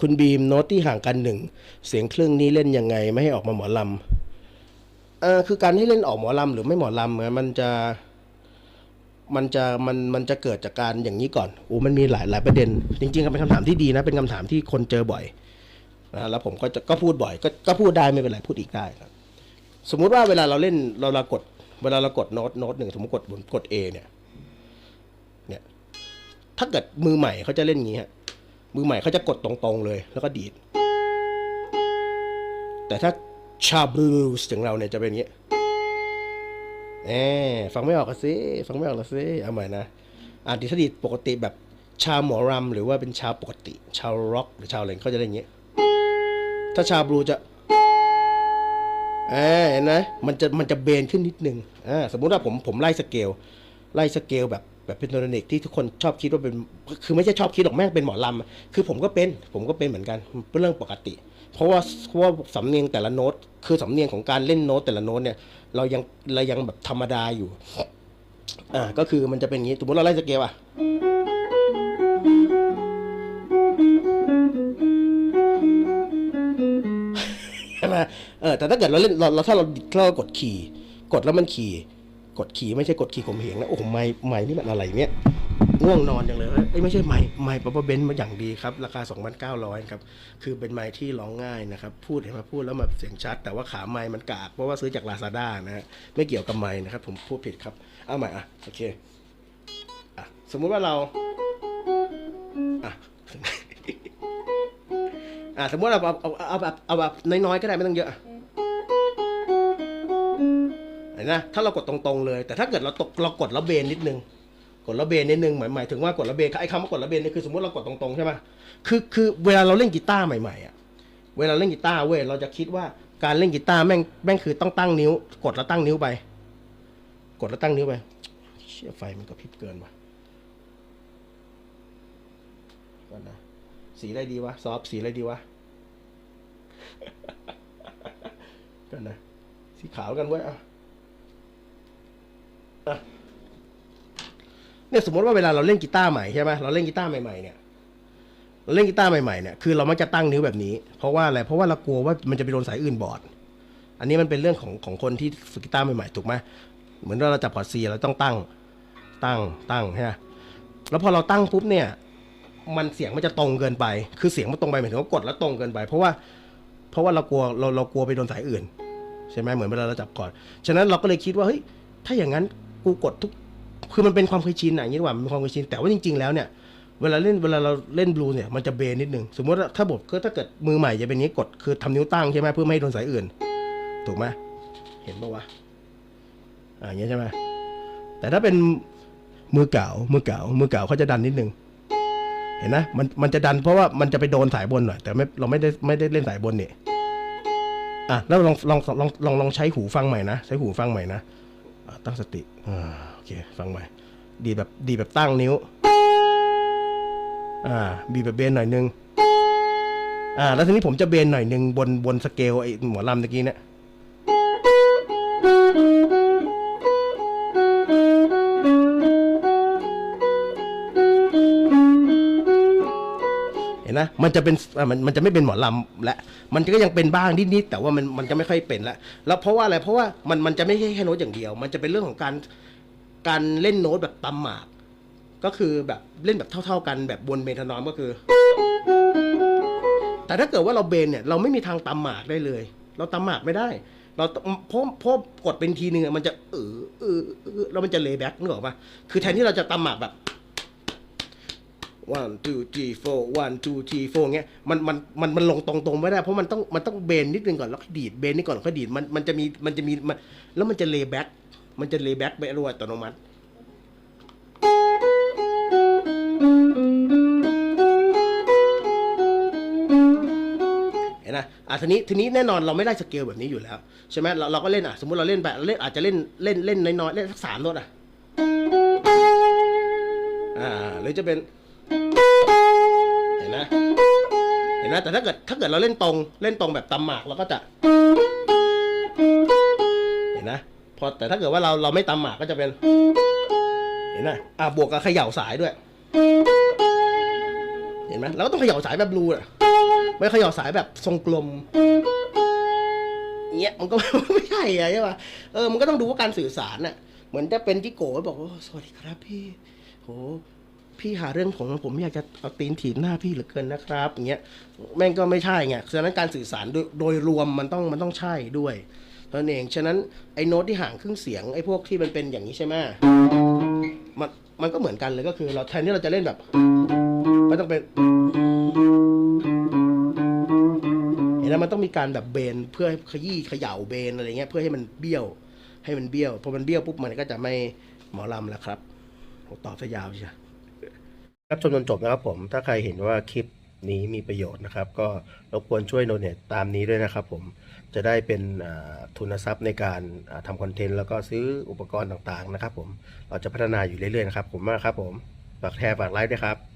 คุณบีมโน้ตที่ห่างกันหนึ่งเสียงครึ่งนี้เล่นยังไงไม่ให้ออกมาหมอลำเออคือการให้เล่นออกหมอลำหรือไม่หมอลำอะมันจะมันจะมันมันจะเกิดจากการอย่างนี้ก่อนโอ้มันมีหลายหลายประเด็น จริงๆก็เป็นคำถามที่ดีนะ เป็นคำถามที่คนเจอบ่อยนะแล้วผมก็จะก็พูดบ่อย ก็ก็พูดได้ไม่เป็นไรพูดอีกได้ครับ สมมุติว่าเวลาเราเล่นเราเรากด เวลาเรากดโน้ตโน้ตหนึ่งสมมติกดกด A เนี่ย เนี่ย ถ้าเกิดมือใหม่เขาจะเล่นอย่างนี้ฮะ มือใหม่เขาจะกดตรงๆเลย แล้วก็ดีด แต่ถ้าชาบลูสอย่างเราเนี่ยจะเป็นอย่างนี้แหมฟังไม่ออกกันสิฟังไม่ออกละสิเอาใหม่นะอ่านดีถ้าดีดปกติแบบชาวหมอรำหรือว่าเป็นชาวปกติ ชาวร็อกหรือชาวอะไรเขาจะเล่นอย่างนี้ ถ้าชาวบลูจะอ่าเห็นไหมมันจะมันจะเบนขึ้นนิดนึงอ่าสมมุติว่าผมผมไล่สเกล ไล่สเกลแบบ แบบเป็นโทนิกที่ทุกคนชอบคิดว่าเป็นคือไม่ใช่ชอบคิดหรอกแม่งเป็นหมอลำคือผมก็เป็นผมก็เป็นเหมือนกันเป็นเรื่องปกติ เพราะว่าเพราะว่าสำเนียงแต่ละโน้ตคือสำเนียงของการเล่นโน้ตแต่ละโน้ตเนี่ยเรายังเรายังแบบธรรมดาอยู่อ่าก็คือมันจะเป็นอย่างนี้สมมติเราไล่สเกลอะใช่ไหมเออแต่ถ้าเกิดเราเล่นเราเราถ้าเราถ้าเรากดขี่กดแล้วมันขี่ กดขี่ไม่ใช่กดขี่ข่มเหงนะโอ้โหไม่ไม่นี่มันอะไรเนี่ยง่วงนอนจังเลยเอ้ไม่ใช่ไม้ไม้ปั๊บเบนซ์มาอย่างดีครับ ราคา 2,900ครับคือเป็นไม้ที่ร้องง่ายนะครับ พูดเห็นไหมพูดแล้วแบบเสียงชัด แต่ว่าขาไม้มันกาก เพราะว่าซื้อจากลาซาด้านะฮะไม่เกี่ยวกับไม้นะครับ ผมพูดผิดครับ เอาใหม่อะโอเคอะสมมุติว่าเราอะอะสมมติเราเอาเอาเอาแบบเอาแบบน้อยๆก็ได้ไม่ต้องเยอะ เห็นนะถ้าเรากดตรงๆเลย แต่ถ้าเกิดเราตกเรากดแล้วเบนนิดนึง กดแล้วเบนนิดนึงหมายหมายถึงว่ากดแล้วเบนไอ้คำว่ากดแล้วเบนนี่คือสมมติเรากดตรงๆใช่ไหมคือคือเวลาเราเล่นกีตาร์ใหม่ๆอะเวลาเล่นกีตาร์เว้ยเราจะคิดว่าการเล่นกีตาร์แม่งแม่งคือต้องตั้งนิ้ว กดแล้วตั้งนิ้วไป กดแล้วตั้งนิ้วไปเชี่ยไฟมันกระพริบเกินว่ะก่อนนะสีอะไรดีวะซอฟสีอะไรดีวะกันนะสีขาวกันเว้ยอะอะ เนี่ยสมมติว่าเวลาเราเล่นกีตาร์ใหม่ใช่ไหมเราเล่นกีตาร์ใหม่ๆเนี่ยเราเล่นกีตาร์ใหม่ๆเนี่ยคือเรามักจะตั้งนิ้วแบบนี้ เพราะว่าอะไรเพราะว่าเรากลัวว่ามันจะไปโดนสายอื่นบอด อันนี้มันเป็นเรื่องของของคนที่ฝึกกีตาร์ใหม่ๆถูกไหมเหมือนว่าเราจับคอร์ดซีเราต้องตั้งตั้งตั้งใช่ไหมแล้วพอเราตั้งปุ๊บเนี่ย มันเสียงมันจะตรงเกินไป คือเสียงมันตรงไปหมายถึงว่ากดแล้วตรงเกินไป เพราะว่า เพราะว่าเรากลัวเราเรากลัวไปโดนสายอื่น ใช่ไหมเหมือนเวลาเราจับคอร์ดฉะนั้นเราก็เลยคิดว่าเฮ้ยถ้าอย่างนั้น กูกดทุก คือมันเป็นความเคยชินอะอย่างนี้ดีกว่ามันเป็นความเคยชิน แต่ว่าจริง ๆ แล้วเนี่ย เวลาเล่น เวลาเราเล่นบลูเนี่ย มันจะเบนนิดนึง สมมติว่าถ้าบทก็ถ้าเกิดมือใหม่จะเป็นอย่างนี้กด คือทำนิ้วตั้งใช่ไหมเพื่อไม่ให้โดนสายอื่น ถูกไหมเห็นปะวะ อ่าอย่างนี้ใช่ไหมแต่ถ้าเป็นมือเก่า มือเก่า มือเก่าเขาจะดันนิดนึง เห็นนะ มัน มันจะดันเพราะว่ามันจะไปโดนสายบนหน่อย แต่ไม่ เราไม่ได้ ไม่ได้เล่นสายบนนี่อะแล้วลองลองลองลองลองใช้หูฟังใหม่นะ ใช้หูฟังใหม่นะ ตั้งสติอ่าโอเค ฟังใหม่ ดีแบบดีแบบตั้งนิ้ว อ่า บีแบบเบนหน่อยนึง อ่า แล้วทีนี้ผมจะเบนหน่อยนึงบนบนสเกลไอ้หมอลำตะกี้เนี่ย ห็นนะมันจะเป็นมันมันจะไม่เป็นหมอลำและมันก็ยังเป็นบ้างนิดๆแต่ว่ามันมันจะไม่ค่อยเป็นละแล้วเพราะว่าอะไรเพราะว่ามันมันจะไม่ใช่แค่โน้ตอย่างเดียว มันจะเป็นเรื่องของการการเล่นโน้ตแบบตำหมาก ก็คือแบบเล่นแบบเท่า ๆกันแบบบนเมทานอมก็คือ แต่ถ้าเกิดว่าเราเบนเนี่ยเราไม่มีทางตำหมากได้เลย เราตำหมากไม่ได้ เราเพราะเพราะกดเป็นทีหนึ่งมันจะเออเออเออแล้วมันจะเลย์แบ็กนึกออกปะคือแทนที่เราจะตำหมากแบบ one two three four one two three four เงี้ยมันมันมันมันลงตรงๆไม่ได้ เพราะมันต้องมันต้องเบนนิดนึงก่อนแล้วค่อยดีดเบนนี่ก่อนแล้วค่อยดีดมันมันจะมีมันจะมีมันแล้วมันจะเลย์แบ็กมันจะเลย์แบ็กไปรวดอัตโนมัติเห็นนะอะทีนี้ทีนี้แน่นอนเราไม่ได้สเกลแบบนี้อยู่แล้วใช่ไหมเราเราก็เล่นอะสมมติเราเล่นแบบเล่นอาจจะเล่นเล่นเล่นน้อยๆเล่นสักสามโน้ตอะอ่าหรือจะเป็น เห็นนะเห็นนะแต่ถ้าเกิดถ้าเกิดเราเล่นตรงเล่นตรงแบบตำหมากเราก็จะ เห็นนะพอแต่ถ้าเกิดว่าเราเราไม่ตำหมากก็จะเป็น เห็นนะอะบวกกับเขย่าสายด้วย เห็นไหมเราก็ต้องเขย่าสายแบบบลูอะไม่เขย่าสายแบบทรงกลมเงี้ยมันก็ไม่ใช่อะใช่ป่ะเออมันก็ต้องดูว่าการสื่อสารน่ะเหมือนจะเป็นจิโก้บอกว่าสวัสดีครับพี่โห พี่หาเรื่องของผมอยากจะเอาตีนถีบหน้าพี่เหลือเกินนะครับอย่างเงี้ยแม่งก็ไม่ใช่ไงฉะนั้นการสื่อสารโดยโดยรวมมันต้องมันต้องใช่ด้วยเท่านั้นเองฉะนั้นไอ้โน้ตที่ห่างครึ่งเสียงไอ้พวกที่มันเป็นอย่างนี้ใช่ไหมมันมันก็เหมือนกันเลยก็คือ เราแทนที่เราจะเล่นแบบไม่ต้องเป็นเห็นไหมมันต้องมีการแบบเบนเพื่อขยี้เขย่าเบนอะไรเงี้ยเพื่อให้มันเบี้ยว ให้มันเบี้ยวพอมันเบี้ยวปุ๊บมันก็จะไม่หมอลำแล้วครับตอบซะยาวใช่ รับชมจนจบนะครับผมถ้าใครเห็นว่าคลิปนี้มีประโยชน์นะครับ ก็รบกวนช่วยโนเนตตามนี้ด้วยนะครับผมจะได้เป็นทุนทรัพย์ในการทำคอนเทนต์แล้วก็ซื้ออุปกรณ์ต่างๆนะครับผมเราจะพัฒนาอยู่เรื่อยๆนะครับผมมากครับผมฝากแชร์ฝากไลค์ด้วยครับ